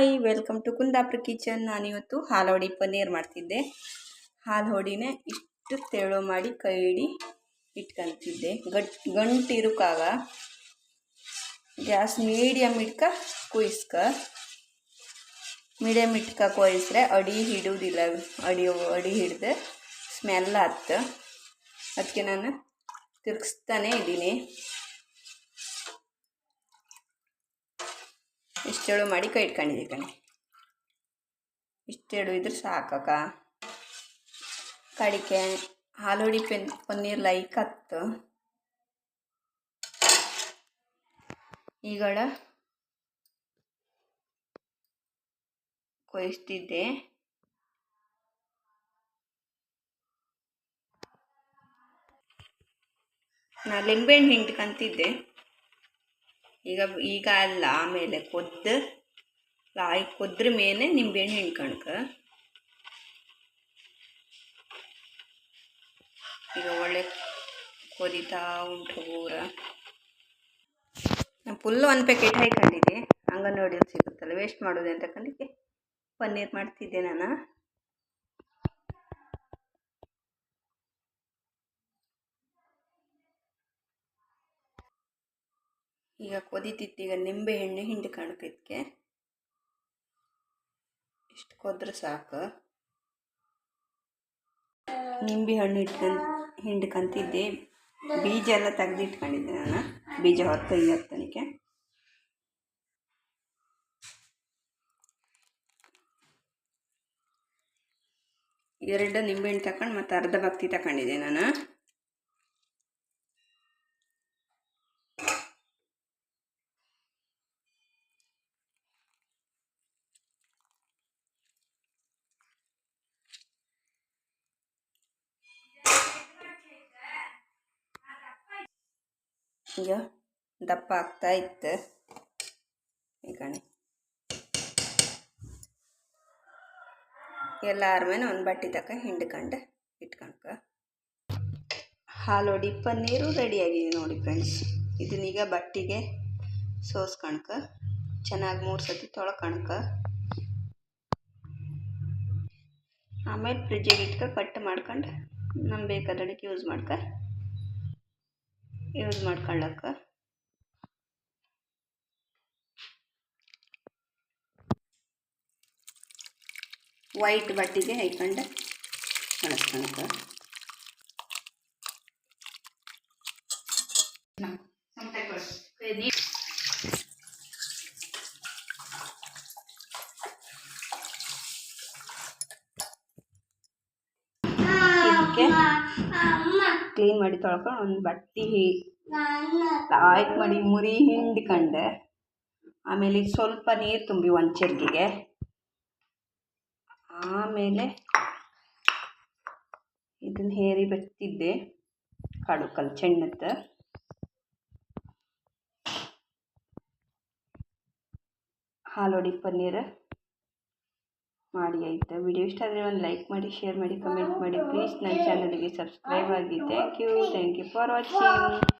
Hi, welcome to Kundapura kitchen. ನಾನಿವತ್ತು ಹಾಲು ಹೊಡಿ ಪನ್ನೀರ್ ಮಾಡ್ತಿದ್ದೆ. ಹಾಲು ಹೊಡಿನೇ ಇಷ್ಟು ತೆಳು ಮಾಡಿ ಕೈ ಹಿಡಿ ಇಟ್ಕೊಂತಿದ್ದೆ. ಗಟ್ ಗಂಟಿರುಕಾಗ ಗ್ಯಾಸ್ ಮೀಡಿಯಮ್ ಇಟ್ಕ ಕುಯ್ಸ್ಕ. ಮೀಡಿಯಮ್ ಇಟ್ಕ ಕೊಯ್ಸ್ರೆ ಅಡಿ ಹಿಡುವುದಿಲ್ಲ ಅಡಿ ಅಡಿ ಹಿಡ್ದು ಸ್ಮೆಲ್ ಹತ್ತು ಅದಕ್ಕೆ ನಾನು ತಿರ್ಗಿಸ್ತಾನೆ ಇದ್ದೀನಿ ಇಷ್ಟೇಳು ಮಾಡಿ ಕೈ ಇಟ್ಕೊಂಡಿದ್ದೆ ಕಣೆ. ಇಷ್ಟೇಳು ಇದ್ರೆ ಸಾಕಕ್ಕ ಕಡಿಕೆ ಹಾಲುಡಿ ಪೆನ್ ಪನ್ನೀರ್ ಲೈಕ್ ಹತ್ತು. ಈಗಳ ಕೊಯ್ಸ್ತಿದ್ದೆ. ನಾ ಲಿಂಬೆಹಣ್ಣು ಹಿಂಡ್ಕಂತಿದ್ದೆ. ಈಗ ಈಗ ಅಲ್ಲ ಆಮೇಲೆ ಕೊದ್ದು ಕಾಯಿ ಕೊದ್ರ ಮೇಲೆ ನಿಂಬೆಹಣ್ಣು ಹಿಂಡ್ಕಣ್ಕ. ಈಗ ಒಳ್ಳೆ ಕೊದಿತಾ ಉಂಟು ಊರ ಫುಲ್ಲು ಒಂದು ಪ್ಯಾಕೆಟ್ ಹಾಕೊಂಡಿದ್ದೆ ಅಂಗನವಾಡಿಯಲ್ಲಿ ಸಿಗುತ್ತಲ್ಲ ವೇಸ್ಟ್ ಮಾಡೋದು ಅಂತ ಕಂಡಿದ್ದೆ. ಪನ್ನೀರ್ ಮಾಡ್ತಿದ್ದೆ ನಾನು. ಈಗ ಕೊದಿತಿತ್ತು ಈಗ ನಿಂಬೆ ಹಣ್ಣು ಹಿಂಡಿ ಕಾಣ್ತಿದ್ಕೆ ಇಷ್ಟು ಕೊದ್ರೆ ಸಾಕು. ನಿಂಬೆ ಹಣ್ಣು ಇಟ್ಕೊಂಡು ಹಿಂಡ್ಕಂತಿದ್ದೆ. ಬೀಜ ಎಲ್ಲ ತೆಗ್ದು ಇಟ್ಕೊಂಡಿದ್ದೆ ನಾನು. ಬೀಜ ಹೊತ್ತು ಇವತ್ತನಿಕೆ ಎರಡು ನಿಂಬೆಹಣ್ಣು ತಗೊಂಡು ಮತ್ತು ಅರ್ಧ ಭಕ್ತಿ ತಗೊಂಡಿದ್ದೆ ನಾನು. ಈಗ ದಪ್ಪ ಆಗ್ತಾ ಇತ್ತು. ಈಗ ಎಲ್ಲಾರ ಮೇಲೆ ಒಂದು ಬಟ್ಟೆ ತಕ್ಕ ಹಿಂಡ್ಕೊಂಡು ಇಟ್ಕೊಂಡ್ಕ ಹಾಲೊಡಿ ಪನ್ನೀರು ರೆಡಿಯಾಗಿದೆ ನೋಡಿ ಫ್ರೆಂಡ್ಸ್ ಇದನ್ನೀಗ ಬಟ್ಟೆಗೆ ಸೋಸ್ಕಣ್ಕ. ಚೆನ್ನಾಗಿ ಮೂರು ಸತಿ ತೊಳ್ಕಣ್ಕ. ಆಮೇಲೆ ಫ್ರಿಜ್ಜಿಗೆ ಇಟ್ಕ ಕಟ್ ಮಾಡ್ಕೊಂಡು ನಮ್ಗೆ ಬೇಕಾದಡಿಗೆ ಯೂಸ್ ಮಾಡ್ಕ. ಯೂಸ್ ಮಾಡ್ಕೊಳ್ಳಕ್ಕ ವೈಟ್ ಬಟ್ಟೆಗೆ ಹೈಕೊಂಡು ಕಳಿಸ್ಕೊಳಕ ಇದಕ್ಕೆ ಕ್ಲೀನ್ ಮಾಡಿ ತೊಳ್ಕೊಂಡು ಒಂದು ಬಟ್ಟೆ ಲಾಯ್ಕ್ ಮಾಡಿ ಮುರಿ ಹಿಂಡ್ಕಂಡೆ ಆಮೇಲೆ ಸ್ವಲ್ಪ ನೀರು ತುಂಬಿ ಒಂದು ಚೆರ್ಗಿಗೆ. ಆಮೇಲೆ ಇದನ್ನು ಹೇರಿ ಬಿಟ್ಟಿದ್ದೆ ಕಾಡು ಕಲ್ ಚೆಣ್ಣತ್ತು ಹಾಲೊಡಿ ಪನ್ನೀರ್. ಮಾಡಿ ಆಯಿತಾ? ವಿಡಿಯೋ ಇಷ್ಟ ಆದರೆ ಒಂದು ಲೈಕ್ ಮಾಡಿ ಶೇರ್ ಮಾಡಿ ಕಮೆಂಟ್ ಮಾಡಿ. ಪ್ಲೀಸ್ ನನ್ನ ಚಾನಲ್ಗೆ ಸಬ್ಸ್ಕ್ರೈಬ್ ಆಗಿ. Thank you thank you for watching